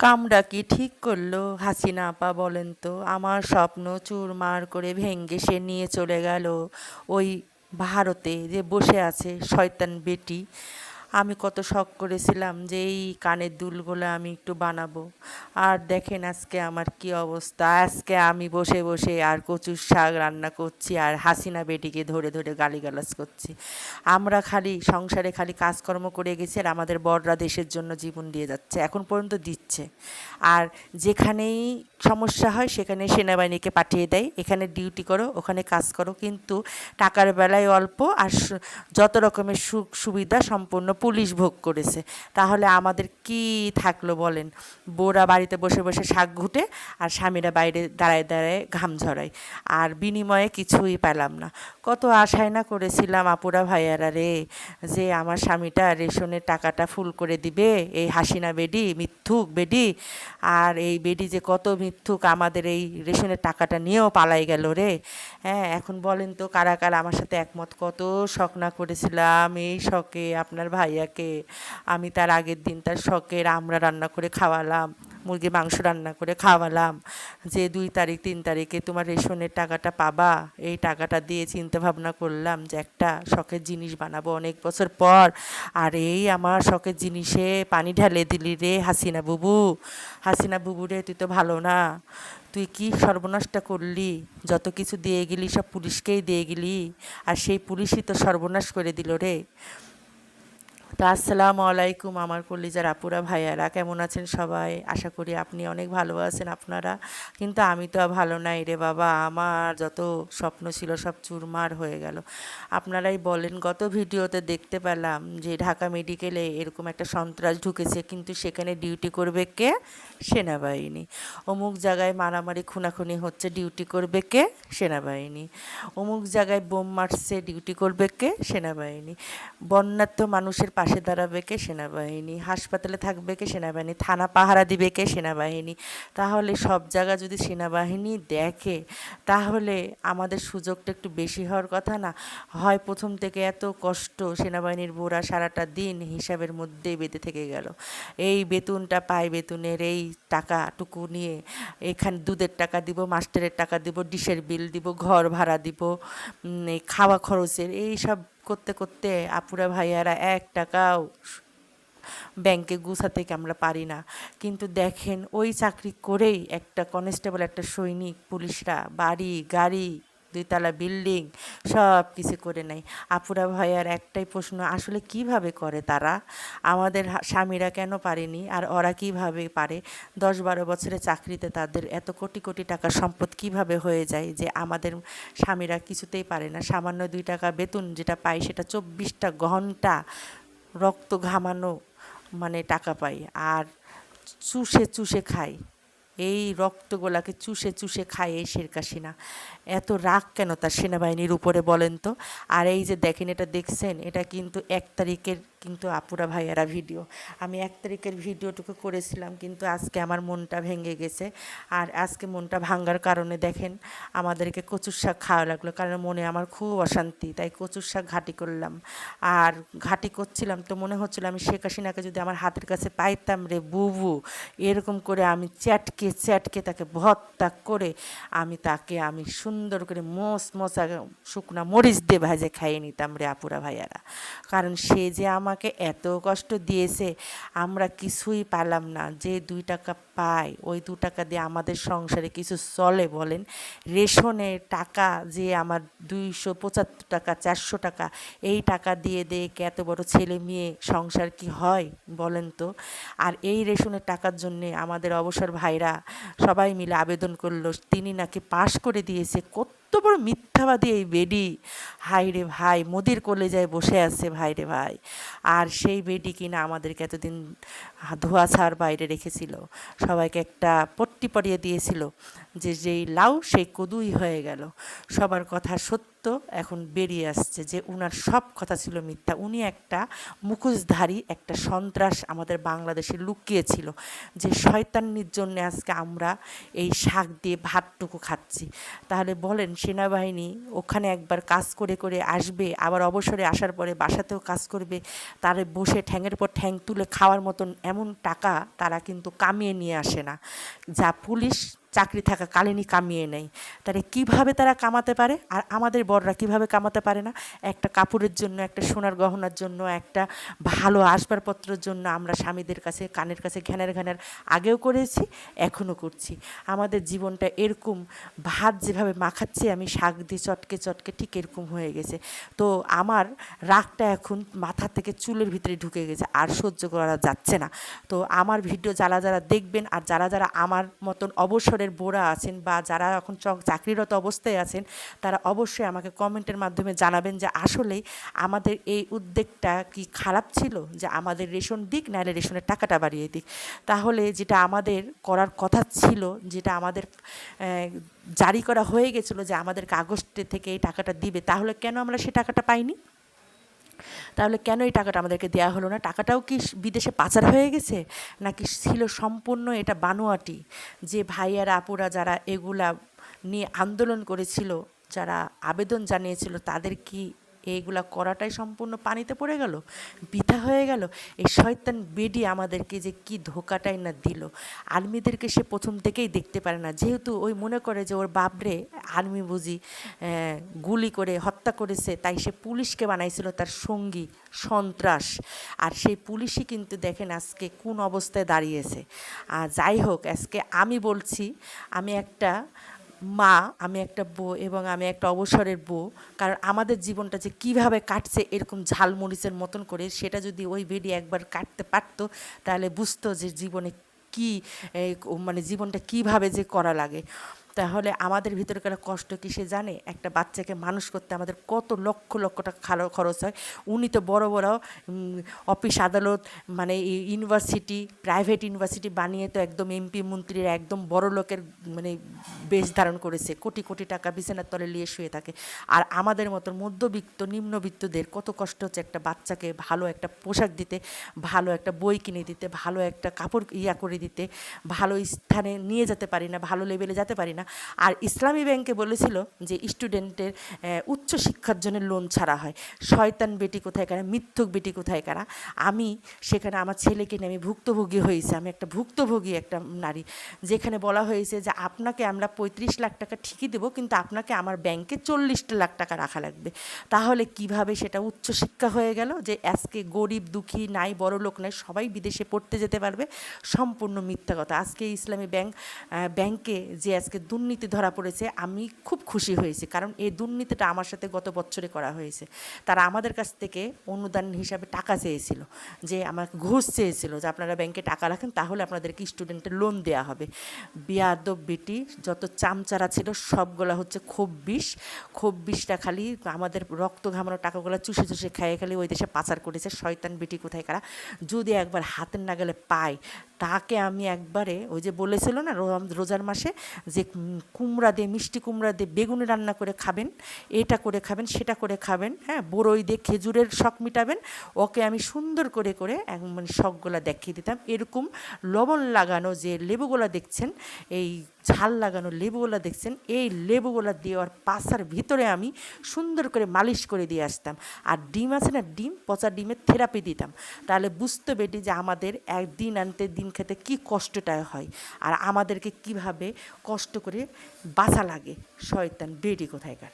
কামটা কি ঠিক করল? হাসিনা আপা বলেন তো, আমার স্বপ্ন চুরমার করে ভেঙ্গে সে নিয়ে চলে গেল। ওই ভারতে যে বসে আছে শয়তান বেটি আমি কত শখ করেছিলাম যে এই কানের দুলগুলো আমি একটু বানাবো। আর দেখেন আজকে আমার কি অবস্থা। আজকে আমি বসে বসে আর কচুর শাক রান্না করছি আর হাসিনা বেটিকে ধরে ধরে গালিগালাজ করছি। আমরা খালি সংসারে খালি কাজকর্ম করে গেছি আর আমাদের বড়রা দেশের জন্য জীবন দিয়ে যাচ্ছে। এখন পর্যন্ত দিচ্ছে। আর যেখানেই সমস্যা হয় সেখানে সেনাবাহিনীকে পাঠিয়ে দেয়। এখানে ডিউটি করো, ওখানে কাজ করো। কিন্তু টাকার বেলায় অল্প আর যত রকমের সুখ সুবিধা সম্পূর্ণ পুলিশ ভোগ করেছে। তাহলে আমাদের কি থাকল বলেন? বউরা বাড়িতে বসে বসে শাক ঘুটে আর স্বামীরা বাইরে দাঁড়ায় দাঁড়ায় ঘাম ঝরায়। আর বিনিময়ে কিছুই পেলাম না। কত আশায় না করেছিলাম, আপুরা ভাইয়ারা রে, যে আমার স্বামীটা রেশনের টাকাটা ফুল করে দিবে, এই হাসিনা বেডি, মিথ্যুক বেডি, আর এই বেডি যে কত মিথ্যুক, আমাদের এই রেশনের টাকাটা নিয়েও পালাই গেল রে। হ্যাঁ এখন বলেন তো কারা কারা আমার সাথে একমত? কত শখ না করেছিলাম এই শখে আপনার ভাইয়াকে, আমি তার আগের দিন তার শখের আমরা রান্না করে খাওয়ালাম মুরগি মাংস রান্না করে খাওয়ালাম, যে দুই তারিখ, তিন তারিখে তোমার রেশনের টাকাটা পাবা, এই টাকাটা দিয়ে চিন্তা ভাবনা করলাম যে একটা শখের জিনিস বানাবো অনেক বছর পর। আর এই আমার শখের জিনিসে পানি ঢালে দিলি রে হাসিনা বুবু হাসিনা বুবু রে, তুই তো ভালো না। তুই কি সর্বনাশটা করলি? যত কিছু দিয়ে গেলি সব পুলিশকেই দিয়ে গেলি, আর সেই পুলিশই তো সর্বনাশ করে দিল রে। তো আসসালামু আলাইকুম আমার কলিজার আপুরা, ভাইয়ারা, কেমন আছেন সবাই? আশা করি আপনি অনেক ভালো আছেন আপনারা। কিন্তু আমি তো ভালো নাই রে বাবা, আমার যত স্বপ্ন ছিল সব চুরমার হয়ে গেল। আপনারাই বলেন, গত ভিডিওতে দেখতে পেলাম যে ঢাকা মেডিকেলে এরকম একটা সন্ত্রাস ঢুকেছে, কিন্তু সেখানে ডিউটি করবে কে? সেনাবাহিনী। অমুক জায়গায় মারামারি খুনাখুনি হচ্ছে, ডিউটি করবে কে? সেনাবাহিনী। অমুক জায়গায় বোম মারছে, ডিউটি করবে কে? সেনাবাহিনী। বন্যার্থ মানুষের পাশে দাঁড়াবে কে সেনাবাহিনী? হাসপাতালে থাকবে কে সেনাবাহিনী? থানা পাহারা দিবে কে সেনাবাহিনী? তাহলে সব জায়গা যদি সেনাবাহিনী দেখে, তাহলে আমাদের সুযোগটা একটু বেশি হওয়ার কথা না? হয় প্রথম থেকে এত কষ্ট সেনাবাহিনীর বোরা সারাটা দিন হিসাবের মধ্যেই বেঁধে থেকে গেল। এই বেতনটা পায় বেতনের, এই টাকাটুকু নিয়ে এখানে দুধের টাকা দিব, মাস্টারের টাকা দিব, ডিশের বিল দিব, ঘর ভাড়া দিব খাওয়া খরচের এই সব করতে করতে আপুরা ভাইয়ারা এক টাকাও ব্যাংকে গুছাতে আমরা পারি না। কিন্তু দেখেন ওই চাকরি করেই একটা কনস্টেবল একটা সৈনিক, পুলিশরা, বাড়ি, গাড়ি দুইতলা বিল্ডিং সব কিছু করে নেয়। আপুরা ভাইয়ার একটাই প্রশ্ন, আসলে কীভাবে করে তারা? আমাদের স্বামীরা কেন পারেনি? আর ওরা কীভাবে পারে? দশ বারো বছরের চাকরিতে তাদের এত কোটি কোটি টাকার সম্পদ কীভাবে হয়ে যায় যে আমাদের স্বামীরা কিছুতেই পারে না? সামান্য দুই টাকা বেতন যেটা পায় সেটা চব্বিশটা ঘণ্টা রক্ত ঘামানো মানে টাকা পাই আর চুষে চুষে খাই এই রক্তগোলাকে চুষে চুষে খায় এই শের কাসিনা এত রাগ কেন তার সেনাবাহিনীর উপরে বলেন তো? আর এই যে দেখেন, এটা দেখছেন, এটা কিন্তু এক তারিখের কিন্তু আপুরা ভাইয়ারা ভিডিও। আমি এক তারিখের ভিডিওটুকু করেছিলাম, কিন্তু আজকে আমার মনটা ভেঙে গেছে। আর আজকে মনটা ভাঙ্গার কারণে দেখেন, আমাদেরকে কচুর শাক খাওয়া লাগল, কারণ মনে আমার খুব অশান্তি, তাই কচুর শাক ঘাটি করলাম। আর ঘাটি করছিলাম তো মনে হচ্ছিল আমি শেখ হাসিনাকে যদি আমার হাতের কাছে পাইতাম রে বুবু, এরকম করে আমি চ্যাটকে চ্যাটকে তাকে ভত্তা করে আমি তাকে আমি সুন্দর করে মোস মোসা শুকনা মরিচ দিয়ে ভাজে খাইয়ে নিতাম রে আপুরা ভাইয়ারা। কারণ সে যে আমাকে এত কষ্ট দিয়েছে, আমরা কিছুই পালাম না। যে দুই টাকা পাই ওই দু টাকা দিয়ে আমাদের সংসারে কিছু চলে বলেন। রেশনের টাকা যে আমার দুইশো পঁচাত্তর টাকা, চারশো টাকা, এই টাকা দিয়ে কি এত বড় ছেলে মেয়ে, সংসার কি হয় বলেন তো? আর এই রেশনের টাকার জন্যে আমাদের অবসর ভাইরা সবাই মিলে আবেদন করল, তিনি নাকি পাশ করে দিয়েছে, কত বড় মিথ্যাবাদী এই বেডি। হাই রে ভাই, মোদির কোলে যায় বসে আছে ভাই রে ভাই। আর সেই বেডি কিনা আমাদেরকে এতদিন ধোয়াছার বাইরে রেখেছিল। সবাইকে একটা পট্টি পরিয়ে দিয়েছিল যে যেই লাউ সেই কদুই হয়ে গেল। সবার কথা সত্যি সত্য এখন বেরিয়ে আসছে যে উনার সব কথা ছিল মিথ্যা। উনি একটা মুখোশধারী, একটা সন্ত্রাস আমাদের বাংলাদেশে লুকিয়েছিল যে শয়তানির জন্য আজকে আমরা এই শাক দিয়ে ভাতটুকু খাচ্ছি। তাহলে বলেন সেনাবাহিনী ওখানে একবার কাজ করে করে আসবে, আবার অবসরে আসার পরে বাসাতেও কাজ করবে, তারে বসে ঠ্যাঙের পর ঠ্যাং তুলে খাওয়ার মতন এমন টাকা তারা কিন্তু কামিয়ে নিয়ে আসে না। যা পুলিশ চাকরি থাকা কালীনই কামিয়ে নেয় তাহলে কীভাবে তারা কামাতে পারে? আর আমাদের বড়রা কীভাবে কামাতে পারে না? একটা কাপড়ের জন্য, একটা সোনার গহনার জন্য, একটা ভালো আসবাবপত্রের জন্য আমরা স্বামীদের কাছে, কানের কাছে ঘ্যানের ঘ্যানের আগেও করেছি, এখনও করছি। আমাদের জীবনটা এরকম ভাত যেভাবে মাখাচ্ছি, আমি শাক দিয়ে চটকে চটকে ঠিক এরকম হয়ে গেছে। তো আমার রাগটা এখন মাথা থেকে চুলের ভিতরে ঢুকে গেছে, আর সহ্য করা যাচ্ছে না। তো আমার ভিডিও যারা যারা দেখবেন, আর যারা যারা আমার মতন অবসরের বোরা আছেন বা যারা এখন চাকরিরত অবস্থায় আছেন, তারা অবশ্যই আমাকে কমেন্টের মাধ্যমে জানাবেন যে আসলেই আমাদের এই উদ্যোগটা কি খারাপ ছিল? যে আমাদের রেশন দিক নাহলে রেশনের টাকাটা বাড়িয়ে দিক। তাহলে যেটা আমাদের করার কথা ছিল, যেটা আমাদের জারি করা হয়ে গেছিল যে আমাদের আগস্টে থেকে এই টাকাটা দিবে, তাহলে কেন আমরা সে টাকাটা পাইনি? তাহলে কেন এই টাকাটা আমাদেরকে দেওয়া হলো না? টাকাটাও কি বিদেশে পাচার হয়ে গেছে? নাকি ছিল সম্পূর্ণ এটা বানোয়াটি যে ভাইয়ার, আপুরা যারা এগুলা নিয়ে আন্দোলন করেছিল, যারা আবেদন জানিয়েছিল, তাদের কি এইগুলা করাটাই সম্পূর্ণ পানিতে পড়ে গেল, বৃথা হয়ে গেল। এই শয়তান বেডি আমাদেরকে যে কি ধোকাটাই না দিল। আর্মিদেরকে সে প্রথম থেকেই দেখতে পারে না। যেহেতু ওই মনে করে যে ওর বাপরে আর্মি বুঝি গুলি করে হত্যা করেছে, তাই সে পুলিশকে বানাইছিল তার সঙ্গী, সন্ত্রাস। আর সেই পুলিশই কিন্তু দেখেন আজকে কোন অবস্থায় দাঁড়িয়েছে। আর যাই হোক, আজকে আমি বলছি, আমি একটা মা, আমি একটা বউ এবং আমি একটা অবসরের বউ, কারণ আমাদের জীবনটা যে কীভাবে কাটছে এরকম ঝালমরিচের মতন করে, সেটা যদি ওই বেডি একবার কাটতে পারতো, তাহলে বুঝতো যে জীবনে কি মানে জীবনটা কীভাবে যে করা লাগে। তাহলে আমাদের ভিতরকার কষ্ট কি সে জানে? একটা বাচ্চাকে মানুষ করতে আমাদের কত লক্ষ লক্ষ টাকা খালো- খরচ হয়। উনি তো বড় বড় অফিস আদালত মানে ইউনিভার্সিটি, প্রাইভেট ইউনিভার্সিটি বানিয়ে তো একদম এমপি, মন্ত্রীর একদম বড় লোকের মানে বেশ ধারণ করেছে। কোটি কোটি টাকা বিছানার তলে নিয়ে শুয়ে থাকে। আর আমাদের মতো মধ্যবিত্ত, নিম্নবিত্তদের কত কষ্ট হচ্ছে একটা বাচ্চাকে ভালো একটা পোশাক দিতে, ভালো একটা বই কিনে দিতে, ভালো একটা কাপড় ইয়া করে দিতে, ভালো স্থানে নিয়ে যেতে পারি না, ভালো লেভেলে যেতে পারি না। আর ইসলামী ব্যাংকে বলেছিল যে স্টুডেন্টের উচ্চ শিক্ষার জন্য লোন ছাড়া হয়। শয়তান বেটি কোথায় কারা? মিথ্যুক বেটি কোথায় কারা? আমি সেখানে আমার ছেলেকে নিয়ে আমি ভুক্তভোগী হয়েছি। আমি একটা ভুক্তভোগী একটা নারী। যেখানে বলা হয়েছে যে আপনাকে আমরা পঁয়ত্রিশ লাখ টাকা ঠিকই দেবো, কিন্তু আপনাকে আমার ব্যাংকে চল্লিশটা লাখ টাকা রাখা লাগবে। তাহলে কীভাবে সেটা উচ্চ শিক্ষা হয়ে গেল? যে আজকে গরিব, দুঃখী, নাই, বড় লোক নাই, সবাই বিদেশে পড়তে যেতে পারবে। সম্পূর্ণ মিথ্যা কথা। আজকে ইসলামী ব্যাংক ব্যাংকে যে আজকে দুর্নীতি ধরা পড়েছে, আমি খুব খুশি হয়েছি। কারণ এই দুর্নীতিটা আমার সাথে গত বছরে করা হয়েছে। তারা আমাদের কাছ থেকে অনুদান হিসাবে টাকা চেয়েছিল, যে আমার ঘুষ চেয়েছিল, যে আপনারা ব্যাংকে টাকা রাখেন, তাহলে আপনাদেরকে স্টুডেন্টের লোন দেওয়া হবে। বিয়াদব বেটি যত চামচারা ছিল, সবগুলা হচ্ছে খুব বিষ। খুব বিষটা খালি আমাদের রক্ত ঘামানো টাকাগুলো চুষে চুষে খাইয়ে খালি ওই দেশে পাচার করেছে। শয়তান বেটি কোথায় কারা? যদি একবার হাতের নাগালে পায় তাকে আমি একবারে ওই যে বলেছিল না রোজার মাসে যে কুমড়া দিয়ে, মিষ্টি কুমড়া দিয়ে বেগুনে রান্না করে খাবেন, এটা করে খাবেন, সেটা করে খাবেন হ্যাঁ বড়ই দিয়ে খেজুরের শখ মিটাবেন, ওকে আমি সুন্দর করে করে এক মানে শখগুলা দেখিয়ে দিতাম। এরকম লবণ লাগানো যে লেবুগুলা দেখছেন, এই ঝাল লাগানো লেবুগুলা দেখছেন? এই লেবুগুলা দেওয়ার পাশার ভিতরে আমি সুন্দর করে মালিশ করে দিয়ে আসতাম। আর ডিম আছে না? ডিম, পচা ডিমের থেরাপি দিতাম। তাহলে বুঝতে বেটি যে আমাদের একদিন আনতে দিন খেতে কি কষ্টটা হয়। আর আমাদেরকে কীভাবে কষ্ট করে বাঁচা লাগে। শয়তান বেডি কোথায়কার